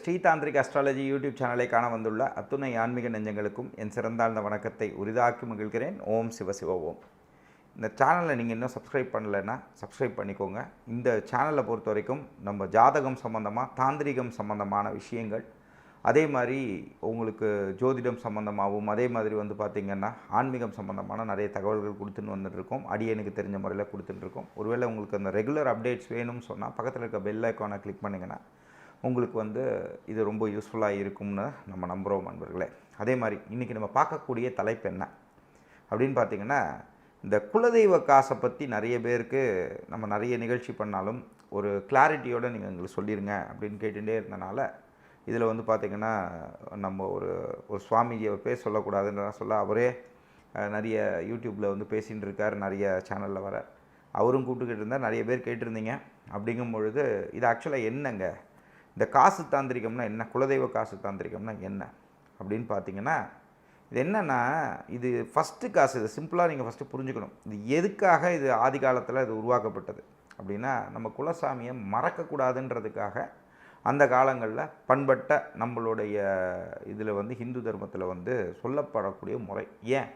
Shri tantric astrology YouTube சேனலை காண வந்துள்ள அத்துணை ஆன்மீக நெஞ்சங்களுக்கும் என் சிறந்தாழ்ந்த வணக்கத்தை உரிதாக்கி மகிழ்கிறேன். ஓம் சிவசிவ ஓம். இந்த சேனலை நீங்கள் இன்னும் சப்ஸ்கிரைப் பண்ணலைன்னா சப்ஸ்கிரைப் பண்ணிக்கோங்க. இந்த சேனலை பொறுத்த வரைக்கும் நம்ம ஜாதகம் சம்மந்தமாக தாந்திரிகம் சம்மந்தமான விஷயங்கள் அதே மாதிரி உங்களுக்கு ஜோதிடம் சம்மந்தமாகவும் அதே மாதிரி வந்து பார்த்திங்கன்னா ஆன்மீகம் சம்மந்தமான நிறைய தகவல்கள் கொடுத்துன்னு வந்துட்டுருக்கோம். அடியனுக்கு தெரிஞ்ச முறையில் கொடுத்துட்டுருக்கோம். ஒருவேளை உங்களுக்கு அந்த ரெகுலர் அப்டேட்ஸ் வேணும்னு சொன்னால் பக்கத்தில் இருக்க பெல் ஐக்கானை கிளிக் பண்ணிங்கன்னா உங்களுக்கு வந்து இது ரொம்ப யூஸ்ஃபுல்லாக இருக்கும்னு நம்ம நம்புகிறோம் நண்பர்களே. அதே மாதிரி இன்றைக்கி நம்ம பார்க்கக்கூடிய தலைப்பு என்ன? அப்படின்னு பார்த்தீங்கன்னா இந்த குலதெய்வ காசை பற்றி நிறைய பேருக்கு நம்ம நிறைய நிகழ்ச்சி பண்ணாலும் ஒரு கிளாரிட்டியோடு நீங்கள் எங்களுக்கு சொல்லிடுங்க அப்படின்னு கேட்டுகிட்டே இருந்தனால இதில் வந்து பார்த்திங்கன்னா நம்ம ஒரு ஒரு சுவாமிஜியை பேர் சொல்லக்கூடாதுன்ற சொல்ல அவரே நிறைய யூடியூப்பில் வந்து பேசிகிட்டு இருக்கார் நிறைய சேனலில் வர அவரும் கூப்பிட்டுக்கிட்டு இருந்தார் நிறைய பேர் கேட்டிருந்தீங்க. அப்படிங்கும் பொழுது இது ஆக்சுவலாக என்னங்க? இந்த காசு தாந்திரிகம்னா என்ன? குலதெய்வ காசு தாந்திரிகம்னா என்ன? அப்படின்னு பார்த்தீங்கன்னா இது என்னென்னா இது ஃபஸ்ட்டு காசு இது சிம்பிளாக நீங்கள் ஃபஸ்ட்டு புரிஞ்சுக்கணும். இது எதுக்காக இது ஆதி காலத்தில் இது உருவாக்கப்பட்டது? அப்படின்னா நம்ம குலசாமியை மறக்கக்கூடாதுன்றதுக்காக அந்த காலங்களில் பண்பட்ட நம்மளுடைய இதில் வந்து ஹிந்து தர்மத்தில் வந்து சொல்லப்படக்கூடிய முறை. ஏன்?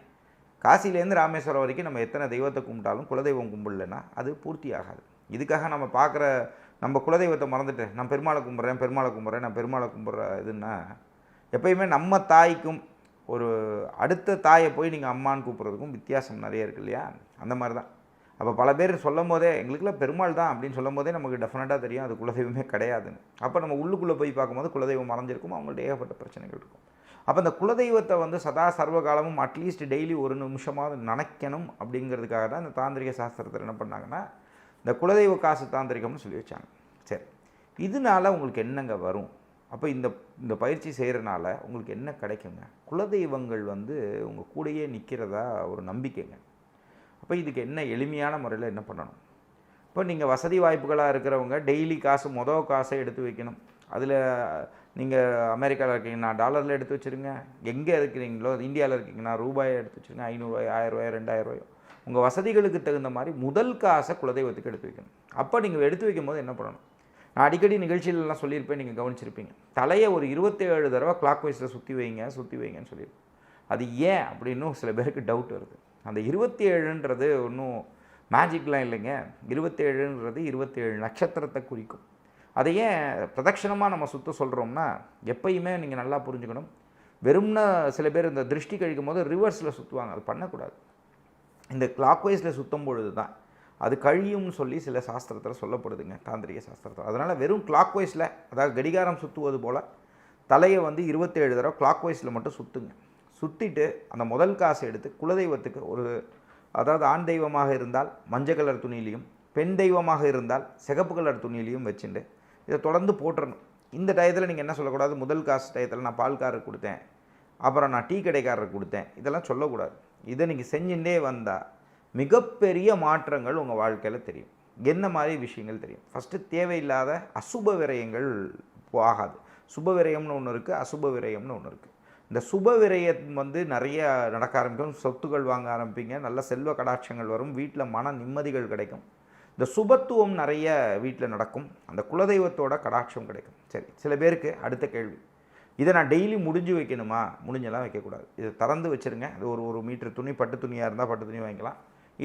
காசிலேருந்து ராமேஸ்வரம் வரைக்கும் நம்ம எத்தனை தெய்வத்தை கும்பிட்டாலும் குலதெய்வம் கும்பிடலன்னா அது பூர்த்தி ஆகாது. இதுக்காக நம்ம பார்க்குற நம்ம குலதெய்வத்தை மறந்துட்டு நான் பெருமாளை கும்பிட்றேன் பெருமாளை கும்பிட்றேன் நான் பெருமாளை கும்பிட்ற இதுன்னா? எப்பயுமே நம்ம தாய்க்கும் ஒரு அடுத்த தாயை போய் நீங்கள் அம்மான்னு கூப்பிட்றதுக்கும் வித்தியாசம் நிறைய இருக்கு இல்லையா? அந்த மாதிரி தான். அப்போ பல பேர் சொல்லும் போதே எங்களுக்குலாம் பெருமாள் தான் அப்படின்னு சொல்லும் போதே நமக்கு டெஃபினட்டாக தெரியும் அது குலதெய்வமே கிடையாதுன்னு. அப்போ நம்ம உள்ளுக்குள்ளே போய் பார்க்கும்போது குலதெய்வம் மறைஞ்சிருக்கும் அவங்கள்ட்ட ஏகப்பட்ட பிரச்சனைகள் இருக்கும். அப்போ அந்த குலதெய்வத்தை வந்து சதா சர்வ காலமும் அட்லீஸ்ட் டெய்லி ஒரு நிமிஷமாவது நினைக்கணும் அப்படிங்கிறதுக்காக தான் இந்த தாந்திரிக சாஸ்திரத்தில் என்ன பண்ணாங்கன்னா இந்த குலதெய்வ காசு தாந்திரிகம்னு சொல்லி வச்சாங்க. சரி. இதனால உங்களுக்கு என்னங்க வரும்? அப்போ இந்த இந்த பயிற்சி செய்கிறனால உங்களுக்கு என்ன கிடைக்குங்க? குலதெய்வங்கள் வந்து உங்கள் கூடயே நிற்கிறதா ஒரு நம்பிக்கைங்க. அப்போ இதுக்கு என்ன எளிமையான முறையில் என்ன பண்ணணும்? இப்போ நீங்கள் வசதி வாய்ப்புகளாக இருக்கிறவங்க டெய்லி காசு மொதல் காசை எடுத்து வைக்கணும். அதில் நீங்கள் அமெரிக்காவில் இருக்கீங்கன்னா டாலரில் எடுத்து வச்சுருங்க. எங்கே இருக்கிறீங்களோ இந்தியாவில் இருக்கீங்கன்னா ரூபாயை எடுத்து வச்சுருங்க. ஐநூறுரூவாய் ஆயிரரூவாய் ரெண்டாயிரரூவாயோ உங்கள் வசதிகளுக்கு தகுந்த மாதிரி முதல் காசை குலதெய்வத்துக்கு எடுத்து வைக்கணும். அப்போ நீங்கள் எடுத்து வைக்கும்போது என்ன பண்ணணும்? நான் அடிக்கடி நிகழ்ச்சியிலலாம் சொல்லியிருப்பேன் நீங்கள் கவனிச்சிருப்பீங்க. தலையை ஒரு இருபத்தேழு தடவை கிளாக் வைஸில் சுற்றி வைங்க சுற்றி வைங்கன்னு சொல்லியிருப்பேன். அது ஏன்? அப்படின்னு சில பேருக்கு டவுட் வருது. அந்த இருபத்தி ஏழுன்றது ஒன்றும் மேஜிக்லாம் இல்லைங்க. இருபத்தேழுன்றது இருபத்தேழு நட்சத்திரத்தை குறிக்கும். அதை ஏன் பிரதட்சணமாக நம்ம சுற்ற சொல்கிறோம்னா எப்பயுமே நீங்கள் நல்லா புரிஞ்சுக்கணும். வெறும்னா சில பேர் இந்த திருஷ்டி கழிக்கும் போது ரிவர்ஸில் சுற்றுவாங்க அது பண்ணக்கூடாது. இந்த கிளாக் வைஸில் சுற்றும் பொழுது தான் அது கழியும்னு சொல்லி சில சாஸ்திரத்தில் சொல்லப்படுதுங்க தாந்திரிக சாஸ்திரத்தில். அதனால் வெறும் கிளாக் வைஸில் அதாவது கடிகாரம் சுற்றுவது போல் தலையை வந்து இருபத்தேழு தடவை கிளாக் வைஸில் மட்டும் சுற்றுங்க சுற்றிட்டு அந்த முதல் காசை எடுத்து குலதெய்வத்துக்கு ஒரு அதாவது ஆண் தெய்வமாக இருந்தால் மஞ்சள் கலர் துணியிலையும் பெண் தெய்வமாக இருந்தால் சிகப்பு கலர் துணியிலையும் வச்சுட்டு இதை தொடர்ந்து போட்டுறணும். இந்த டயத்தில் நீங்கள் என்ன சொல்லக்கூடாது? முதல் காசு டயத்தில் நான் பால்காரருக்கு கொடுத்தேன் அப்புறம் நான் டீ கடைக்காரருக்கு கொடுத்தேன் இதெல்லாம் சொல்லக்கூடாது. இதை நீங்கள் செஞ்சுட்டே வந்தால் மிகப்பெரிய மாற்றங்கள் உங்கள் வாழ்க்கையில் தெரியும். என்ன மாதிரி விஷயங்கள் தெரியும்? ஃபஸ்ட்டு தேவையில்லாத அசுப விரயங்கள் ஆகாது. சுப விரயம்னு ஒன்று இருக்குது அசுப விரயம்னு ஒன்று இருக்குது இந்த சுப விரயம் வந்து நிறைய நடக்க ஆரம்பிக்கும். சொத்துக்கள் வாங்க ஆரம்பிப்பீங்க. நல்ல செல்வ கடாட்சங்கள் வரும். வீட்டில் மன நிம்மதிகள் கிடைக்கும். இந்த சுபத்துவம் நிறைய வீட்டில் நடக்கும். அந்த குலதெய்வத்தோட கடாட்சம் கிடைக்கும். சரி சில பேருக்கு அடுத்த கேள்வி. இதை நான் டெய்லி முடிஞ்சு வைக்கணுமா? முடிஞ்செல்லாம் வைக்கக்கூடாது. இதை திறந்து வச்சுருங்க. அது ஒரு ஒரு மீட்ரு துணி பட்டு துணியாக இருந்தால் பட்டு துணி வாங்கிக்கலாம்.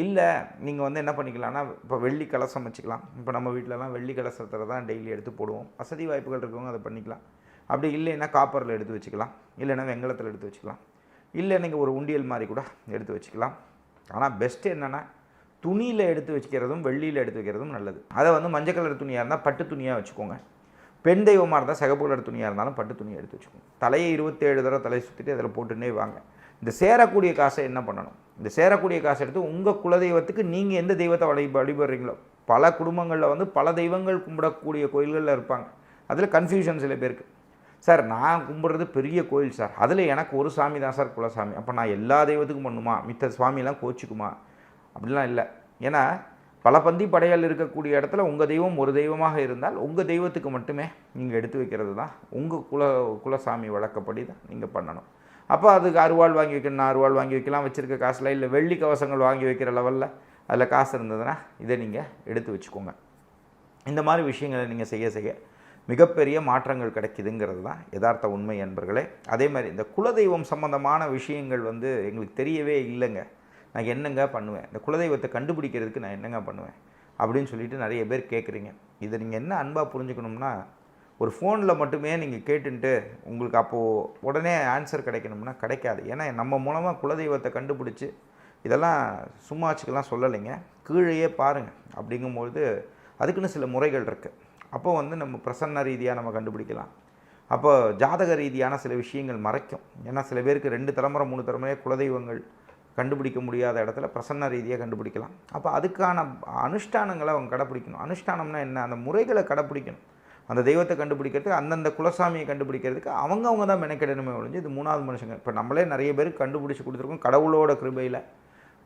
இல்லை நீங்கள் வந்து என்ன பண்ணிக்கலாம்னா இப்போ வெள்ளி கலசம் வச்சுக்கலாம். இப்போ நம்ம வீட்டிலலாம் வெள்ளி கலசத்தில் தான் டெய்லி எடுத்து போடுவோம். வசதி வாய்ப்புகள் இருக்கவங்க அதை பண்ணிக்கலாம். அப்படி இல்லைன்னா காப்பரில் எடுத்து வச்சுக்கலாம். இல்லைன்னா வெங்கலத்தில் எடுத்து வச்சுக்கலாம். இல்லை நீங்கள் ஒரு உண்டியல் மாதிரி கூட எடுத்து வச்சுக்கலாம். ஆனால் பெஸ்ட்டு என்னென்னா துணியில் எடுத்து வச்சுக்கிறதும் வெள்ளியில் எடுத்து வைக்கிறதும் நல்லது. அதை வந்து மஞ்சள் கலர் துணியாக இருந்தால் பட்டு துணியாக வச்சுக்கோங்க. பெண் தெய்வமாக இருந்தால் சிகப்பு கலர் துணியாக இருந்தாலும் பட்டு துணியை எடுத்து வச்சுக்கணும். தலையை இருபத்தேழு தடவை தலையை சுற்றிட்டு அதில் போட்டுன்னே வாங்க. இந்த சேரக்கூடிய காசை என்ன பண்ணணும்? இந்த சேரக்கூடிய காசை எடுத்து உங்கள் குலதெய்வத்துக்கு நீங்கள் எந்த தெய்வத்தை வழி வழிபடுறீங்களோ பல குடும்பங்களில் வந்து பல தெய்வங்கள் கும்பிடக்கூடிய கோயில்களில் இருப்பாங்க. அதில் கன்ஃபியூஷன் சில பேருக்கு. சார் நான் கும்பிட்றது பெரிய கோயில் சார். அதில் எனக்கு ஒரு சாமி தான் சார் குலசாமி. அப்போ நான் எல்லா தெய்வத்துக்கும் பண்ணுமா? மித்த சுவாமியெல்லாம் கோச்சிக்குமா? அப்படிலாம் இல்லை. ஏன்னா பல பந்தி படையால் இருக்கக்கூடிய இடத்துல உங்கள் தெய்வம் ஒரு தெய்வமாக இருந்தால் உங்கள் தெய்வத்துக்கு மட்டுமே நீங்கள் எடுத்து வைக்கிறது தான். உங்கள் குல குலசாமி வழக்கப்படி தான் நீங்கள் பண்ணணும். அப்போ அதுக்கு அருவாள் வாங்கி வைக்கணும். அருவாள் வாங்கி வைக்கலாம். வச்சுருக்க காசில் இல்லை வெள்ளி கவசங்கள் வாங்கி வைக்கிற லெவலில் அதில் காசு இருந்ததுன்னா இதை நீங்கள் எடுத்து வச்சுக்கோங்க. இந்த மாதிரி விஷயங்களை நீங்கள் செய்ய செய்ய மிகப்பெரிய மாற்றங்கள் கிடைக்குதுங்கிறது தான் யதார்த்த உண்மை என்பர்களே. அதே மாதிரி இந்த குலதெய்வம் சம்பந்தமான விஷயங்கள் வந்து எங்களுக்கு தெரியவே இல்லைங்க. நான் என்னங்க பண்ணுவேன்? இந்த குலதெய்வத்தை கண்டுபிடிக்கிறதுக்கு நான் என்னங்க பண்ணுவேன்? அப்படின்னு சொல்லிட்டு நிறைய பேர் கேட்குறீங்க. இதை நீங்கள் என்ன அன்பாக புரிஞ்சுக்கணும்னா ஒரு ஃபோனில் மட்டுமே நீங்கள் கேட்டுன்ட்டு உங்களுக்கு அப்போது உடனே ஆன்சர் கிடைக்கணும்னா கிடைக்காது. ஏன்னா நம்ம மூலமாக குலதெய்வத்தை கண்டுபிடிச்சி இதெல்லாம் சும்மாச்சுக்கெல்லாம் சொல்லலைங்க. கீழேயே பாருங்கள் அப்படிங்கும்பொழுது அதுக்குன்னு சில முறைகள் இருக்குது அப்போ வந்து நம்ம பிரசன்ன ரீதியாக நம்ம கண்டுபிடிக்கலாம். அப்போ ஜாதக ரீதியான சில விஷயங்கள் மறைக்கும். ஏன்னா சில பேருக்கு ரெண்டு தலைமுறை மூணு தலைமுறையாக குலதெய்வங்கள் கண்டுபிடிக்க முடியாத இடத்துல பிரசன்ன ரீதியாக கண்டுபிடிக்கலாம். அப்போ அதுக்கான அனுஷ்டானங்களை அவங்க கடைப்பிடிக்கணும். அனுஷ்டானம்னா என்ன? அந்த முறைகளை கடைப்பிடிக்கணும். அந்த தெய்வத்தை கண்டுபிடிக்கிறதுக்கு அந்தந்த குலசாமியை கண்டுபிடிக்கிறதுக்கு அவங்க அவங்க தான் மெனக்கெடணுமே ஒழிஞ்சு இது மூணாவது மனுஷங்க. இப்போ நம்மளே நிறைய பேருக்கு கண்டுபிடிச்சி கொடுத்துருக்கோம் கடவுளோட கிருபையில்.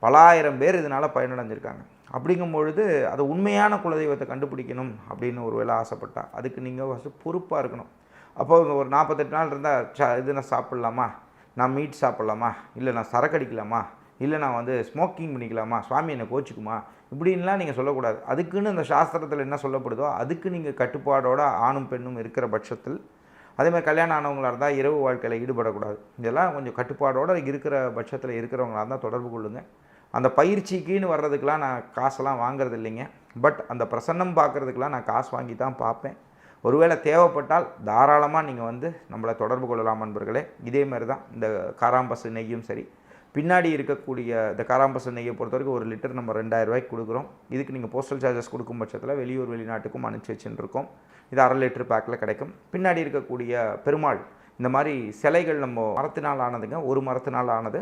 பலாயிரம் பேர் இதனால் பயனடைஞ்சிருக்காங்க. அப்படிங்கும் பொழுது அது உண்மையான குலதெய்வத்தை கண்டுபிடிக்கணும் அப்படின்னு ஒரு வேளை ஆசைப்பட்டா அதுக்கு நீங்கள் ஃபஸ்ட்டு பொறுப்பாக இருக்கணும். அப்போ ஒரு நாற்பத்தெட்டு நாள் இருந்தால் ச இது நான் சாப்பிட்லாமா? நான் மீட் சாப்பிட்லாமா? இல்லை நான் சரக்கு அடிக்கலாமா? இல்லை நான் வந்து ஸ்மோக்கிங் பண்ணிக்கலாமா? சுவாமி என்னை கோச்சிக்குமா? இப்படின்லாம் நீங்கள் சொல்லக்கூடாது. அதுக்குன்னு அந்த சாஸ்திரத்தில் என்ன சொல்லப்படுதோ அதுக்கு நீங்கள் கட்டுப்பாடோட ஆணும் பெண்ணும் இருக்கிற பட்சத்தில் அதேமாதிரி கல்யாணம் ஆனவங்களாக இருந்தால் இரவு வாழ்க்கையில் ஈடுபடக்கூடாது. இதெல்லாம் கொஞ்சம் கட்டுப்பாடோடு இருக்கிற பட்சத்தில் இருக்கிறவங்களா இருந்தால் தொடர்பு கொள்ளுங்கள் அந்த பயிற்சிக்குன்னு வர்றதுக்கெலாம் நான் காசெல்லாம் வாங்குறது இல்லைங்க பட் அந்த பிரசன்னம் பார்க்குறதுக்கெலாம் நான் காசு வாங்கி தான் பார்ப்பேன். ஒருவேளை தேவைப்பட்டால் தாராளமாக நீங்கள் வந்து நம்மளை தொடர்பு கொள்ளலாம் நண்பர்களே இதே மாதிரி தான் இந்த காராம்பசு நெய்யும் சரி. பின்னாடி இருக்கக்கூடிய இந்த காராம்பசு நெய்யை பொறுத்த வரைக்கும் ஒரு லிட்டர் நம்ம ரெண்டாயிரம் ரூபாய்க்கு கொடுக்குறோம். இதுக்கு நீங்கள் போஸ்டல் சார்ஜஸ் கொடுக்கும் பட்சத்தில் வெளியூர் வெளிநாட்டுக்கும் அனுப்பிச்சி வச்சுருக்கோம் இது அரை லிட்டர் பேக்கில் கிடைக்கும். பின்னாடி இருக்கக்கூடிய பெருமாள் இந்த மாதிரி சிலைகள் நம்ம மரத்தினால் ஆனதுங்க. ஒரு மரத்தினால் ஆனது.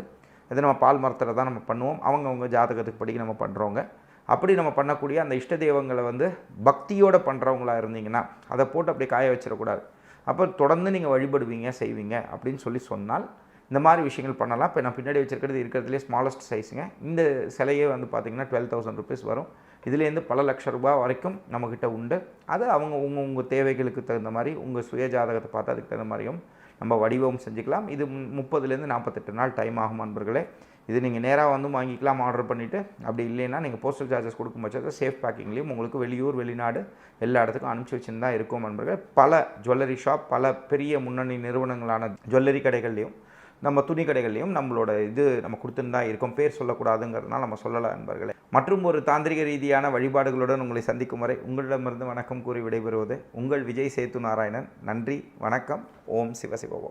இது நம்ம பால் மரத்தில் தான் நம்ம பண்ணுவோம். அவங்கவுங்க ஜாதகத்துக்கு படி நம்ம பண்ணுறோங்க அப்படி நம்ம பண்ணக்கூடிய அந்த இஷ்ட தெய்வங்களை வந்து பக்தியோடு பண்ணுறவங்களா இருந்தீங்கன்னா அதை போட்டு அப்படியே காய வச்சிடக்கூடாது. அப்போ தொடர்ந்து நீங்கள் வழிபடுவீங்க செய்வீங்க அப்படின்னு சொல்லி சொன்னால் இந்த மாதிரி விஷயங்கள் பண்ணலாம். இப்போ நான் பின்னாடி வச்சுருக்கிறது இருக்கிறதுலே ஸ்மாலஸ்ட் சைஸுங்க இந்த சிலையே வந்து பார்த்திங்கன்னா டுவெல் தௌசண்ட் ருபீஸ் வரும். இதுலேருந்து பல லட்ச ரூபாய் வரைக்கும் நம்மக்கிட்ட உண்டு. அது அவங்க உங்கள் உங்கள் தேவைகளுக்கு தகுந்த மாதிரி உங்கள் சுய ஜாதகத்தை பார்த்து அதுக்கு தகுந்த மாதிரியும் நம்ம வடிவம் செஞ்சுக்கலாம். இது முப்பதுலேருந்து நாற்பத்தெட்டு நாள் டைம் ஆகும் நண்பர்களே இது நீங்கள் நேராக வந்து வாங்கிக்கலாம் ஆர்டர் பண்ணிவிட்டு அப்படி இல்லைன்னா நீங்கள் போஸ்டல் சார்ஜஸ் கொடுக்கும் பட்சத்தில் சேஃப் பேக்கிங்லேயும் உங்களுக்கு வெளியூர் வெளிநாடு எல்லா இடத்துக்கும் அனுப்பிச்சி வச்சுன்னு தான் இருக்கும் நண்பர்கள். பல ஜுவல்லரி ஷாப் பல பெரிய முன்னணி நிறுவனங்களான ஜுவல்லரி கடைகள்லையும் நம்ம துணி கடைகள்லையும் நம்மளோட இது நம்ம கொடுத்துன்னு தான் இருக்கோம். பேர் சொல்லக்கூடாதுங்கிறதுனால நம்ம சொல்லலை நண்பர்களே. மற்றும் ஒரு தாந்திரிக ரீதியான வழிபாடுகளுடன் உங்களை சந்திக்கும் வரை உங்களிடமிருந்து வணக்கம் கூறி விடைபெறுவது உங்கள் விஜய் சேத்து நாராயணன் நன்றி வணக்கம் ஓம் சிவசிவோம்